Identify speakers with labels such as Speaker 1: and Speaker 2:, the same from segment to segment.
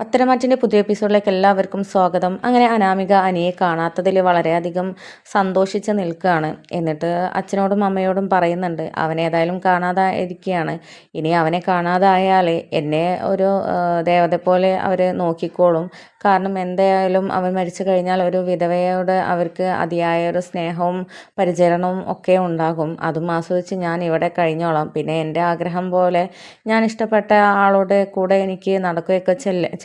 Speaker 1: പത്തരമാറ്റിന്റെ പുതിയ എപ്പിസോഡിലേക്ക് എല്ലാവർക്കും സ്വാഗതം. അങ്ങനെ അനാമിക അനിയെ കാണാത്തതിൽ വളരെയധികം സന്തോഷിച്ച് നിൽക്കുകയാണ്. എന്നിട്ട് അച്ഛനോടും അമ്മയോടും പറയുന്നുണ്ട് അവനേതായാലും കാണാതായിരിക്കുകയാണ്. ഇനി അവനെ കാണാതായാൽ എന്നെ ഒരു ദേവത പോലെ അവർ നോക്കിക്കോളും. കാരണം എന്തായാലും അവൻ മരിച്ചു കഴിഞ്ഞാൽ ഒരു വിധവയോട് അവർക്ക് അതിയായ ഒരു സ്നേഹവും പരിചരണവും ഒക്കെ ഉണ്ടാകും. അതും ആസ്വദിച്ച് ഞാൻ ഇവിടെ കഴിഞ്ഞോളാം. പിന്നെ എന്റെ ആഗ്രഹം പോലെ ഞാൻ ഇഷ്ടപ്പെട്ട ആളോട് കൂടെ എനിക്ക് നടക്കുകയൊക്കെ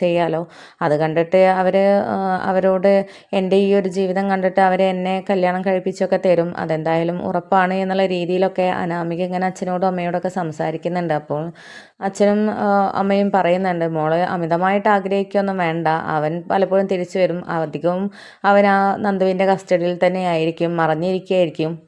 Speaker 1: ചെയ്യാലോ. അത് കണ്ടിട്ട് അവർ അവരോട് എന്റെ ഈ ഒരു ജീവിതം കണ്ടിട്ട് അവർ എന്നെ കല്യാണം കഴിപ്പിച്ചൊക്കെ തരും. അതെന്തായാലും ഉറപ്പാണ് എന്നുള്ള രീതിയിലൊക്കെ അനാമിക ഇങ്ങനെ അച്ഛനോടും അമ്മയോടൊക്കെ സംസാരിക്കുന്നുണ്ട്. അപ്പോൾ അച്ഛനും അമ്മയും പറയുന്നുണ്ട് മോൾ അമിതമായിട്ട് ആഗ്രഹിക്കുകയൊന്നും വേണ്ട. അവൻ പലപ്പോഴും തിരിച്ചു വരും. അധികവും അവൻ ആ നന്ദുവിന്റെ കസ്റ്റഡിയിൽ തന്നെ ആയിരിക്കും മറഞ്ഞിരിക്കുകയായിരിക്കും.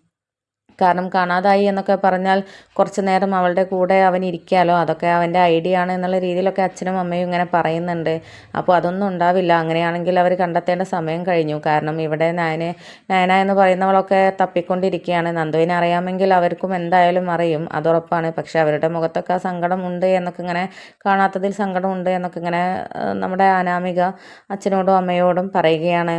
Speaker 1: കാരണം കാണാതായി എന്നൊക്കെ പറഞ്ഞാൽ കുറച്ച് നേരം അവളുടെ കൂടെ അവൻ ഇരിക്കാലോ? അതൊക്കെ അവന്റെ ഐഡിയ ആണ് എന്നുള്ള രീതിയിലൊക്കെ അച്ഛനും അമ്മയും ഇങ്ങനെ പറയുന്നുണ്ട്. അപ്പോൾ അതൊന്നും ഉണ്ടാവില്ല. അങ്ങനെയാണെങ്കിൽ അവർ കണ്ടെത്തേണ്ട സമയം കഴിഞ്ഞു. കാരണം ഇവിടെ നയന നയന എന്ന് പറയുന്നവളൊക്കെ തപ്പിക്കൊണ്ടിരിക്കുകയാണ്. നന്ദുവിനെ അറിയാമെങ്കിൽ അവർക്കും എന്തായാലും അറിയും. അതുറപ്പാണ്. പക്ഷേ അവരുടെ മുഖത്തൊക്കെ ആ സങ്കടമുണ്ട് എന്നൊക്കെ ഇങ്ങനെ കാണാത്തതിൽ സങ്കടമുണ്ട് എന്നൊക്കെ ഇങ്ങനെ നമ്മുടെ അനാമിക അച്ഛനോടും അമ്മയോടും പറയുകയാണ്.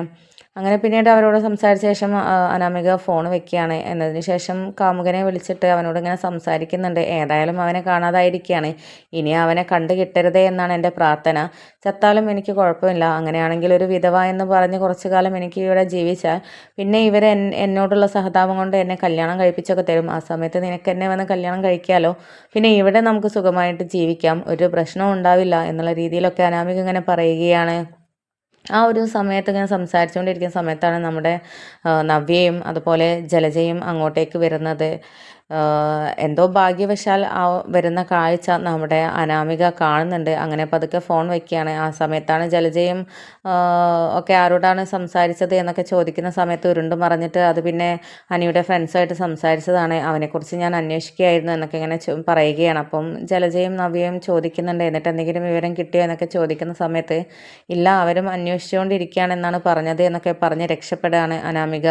Speaker 1: അങ്ങനെ പിന്നീട് അവരോട് സംസാരിച്ച ശേഷം അനാമിക ഫോൺ വെക്കുകയാണ്. എന്നതിന് ശേഷം കാമുകനെ വിളിച്ചിട്ട് അവനോട് ഇങ്ങനെ സംസാരിക്കുന്നുണ്ട്. ഏതായാലും അവനെ കാണാതായിരിക്കുകയാണ്. ഇനി അവനെ കണ്ടു കിട്ടരുതേ എന്നാണ് എന്റെ പ്രാർത്ഥന. ചത്താലും എനിക്ക് കുഴപ്പമില്ല. അങ്ങനെയാണെങ്കിൽ ഒരു വിധവ എന്ന് പറഞ്ഞ് കുറച്ചു കാലം എനിക്ക് ഇവിടെ ജീവിച്ചാൽ പിന്നെ ഇവർ എന്നോടുള്ള സഹതാപം കൊണ്ട് എന്നെ കല്യാണം കഴിപ്പിച്ചൊക്കെ തരും. ആ സമയത്ത് നിനക്ക് എന്നെ വന്ന് കല്യാണം കഴിക്കാമല്ലോ പിന്നെ ഇവിടെ നമുക്ക് സുഖമായിട്ട് ജീവിക്കാം. ഒരു പ്രശ്നവും ഉണ്ടാവില്ല എന്നുള്ള രീതിയിലൊക്കെ അനാമിക ഇങ്ങനെ പറയുകയാണ്. ആ ഒരു സമയത്ത് ഇങ്ങനെ സംസാരിച്ചുകൊണ്ടിരിക്കുന്ന സമയത്താണ് നമ്മുടെ നവ്യയും അതുപോലെ ജലജയും അങ്ങോട്ടേക്ക് വരുന്നത്. എന്തോ ഭാഗ്യവശാൽ ആ വരുന്ന കാഴ്ച നമ്മുടെ അനാമിക കാണുന്നുണ്ട്. അങ്ങനെ പതുക്കെ ഫോൺ വയ്ക്കുകയാണ് ആ സമയത്താണ് ജലജയും ഒക്കെ ആരോടാണ് സംസാരിച്ചത് എന്നൊക്കെ ചോദിക്കുന്ന സമയത്ത് ഉരുണ്ട് മറിഞ്ഞിട്ട് അത് പിന്നെ അനിയുടെ ഫ്രണ്ട്സായിട്ട് സംസാരിച്ചതാണ്. അവനെക്കുറിച്ച് ഞാൻ അന്വേഷിക്കുകയായിരുന്നു എന്നൊക്കെ ഇങ്ങനെ പറയുകയാണ്. അപ്പം ജലജയും നവ്യയും ചോദിക്കുന്നുണ്ട് എന്നിട്ട് എന്തെങ്കിലും വിവരം കിട്ടിയോ? എന്നൊക്കെ ചോദിക്കുന്ന സമയത്ത് ഇല്ല അവരും അന്വേഷിച്ചുകൊണ്ടിരിക്കുകയാണെന്നാണ് പറഞ്ഞത് എന്നൊക്കെ പറഞ്ഞ് രക്ഷപ്പെടുകയാണ് അനാമിക.